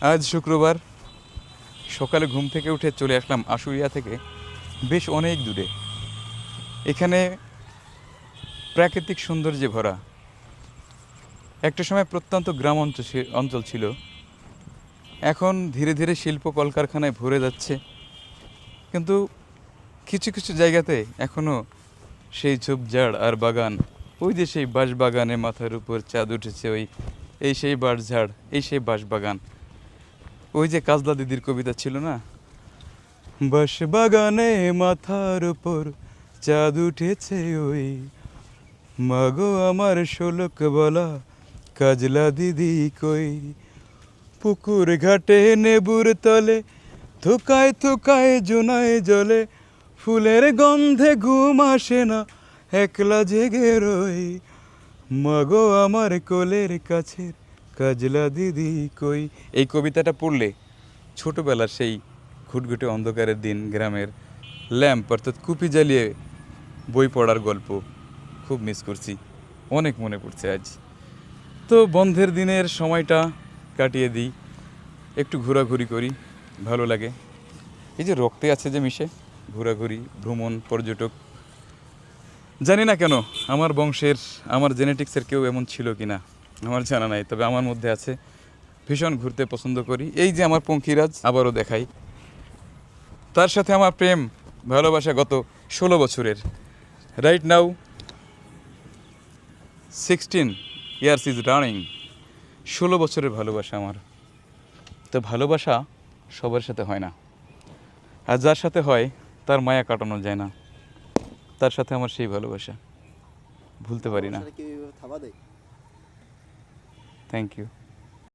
আজ শুক্রবার সকালে ঘুম থেকে উঠে চলে আসলাম আশুলিয়া থেকে, বেশ অনেক দূরে। এখানে প্রাকৃতিক সৌন্দর্যে ভরা। একটা সময় প্রত্যন্ত গ্রাম অঞ্চল অঞ্চল ছিল। এখন ধীরে ধীরে শিল্প কলকারখানায় ভরে যাচ্ছে। কিন্তু কিছু কিছু জায়গাতে এখনও সেই ঝোপঝাড় আর বাগান, ওই যে সেই বাঁশ বাগানে মাথার উপর চাঁদ উঠেছে, ওই, এই সেই বাঁশঝাড়, এই সেই বাঁশ বাগান ওই যে কাজলা দিদির কবিতা ছিল না? বাঁশ বাগানে মাথার উপর চাঁদ উঠেছে ওই। মাগো আমার শোলক বলা কাজলা দিদি কই? পুকুর ঘাটে নেবুর তলে থুকায় থুকায় জোনায় জলে ফুলের গন্ধে ঘুম আসে না, একলা জেগে রই। মাগো আমার কোলের কাছের কাজলা দিদি কই। এই কবিতাটা পড়লে ছোটবেলার সেই ঘুটঘুটে অন্ধকারের দিন গ্রামের ল্যাম্প অর্থাৎ কুপি জ্বালিয়ে বই পড়ার গল্প খুব মিস করছি। অনেক মনে পড়ছে আজ। তো বন্ধের দিনের সময়টা কাটিয়ে দিই। একটু ঘোরাঘুরি করি, ভালো লাগে। এই যে রক্তে আছে যে মিশে, ঘোরাঘুরি, ভ্রমণ, পর্যটক। জানি না কেন, আমার বংশের, আমার জেনেটিক্সের কেউ এমন ছিল কি না আমার জানা নাই, তবে আমার মধ্যে আছে। ভীষণ ঘুরতে পছন্দ করি। এই যে আমার পঙ্খিরাজ, আবারও দেখাই। তার সাথে আমার প্রেম, ভালোবাসা গত ষোলো বছরের। Right now sixteen years is running ষোলো বছরের ভালোবাসা আমার। তো ভালোবাসা সবার সাথে হয় না। আর যার সাথে হয়, তার মায়া কাটানো যায় না। তার সাথে আমার সেই ভালোবাসা। ভুলতে পারি না। Thank you.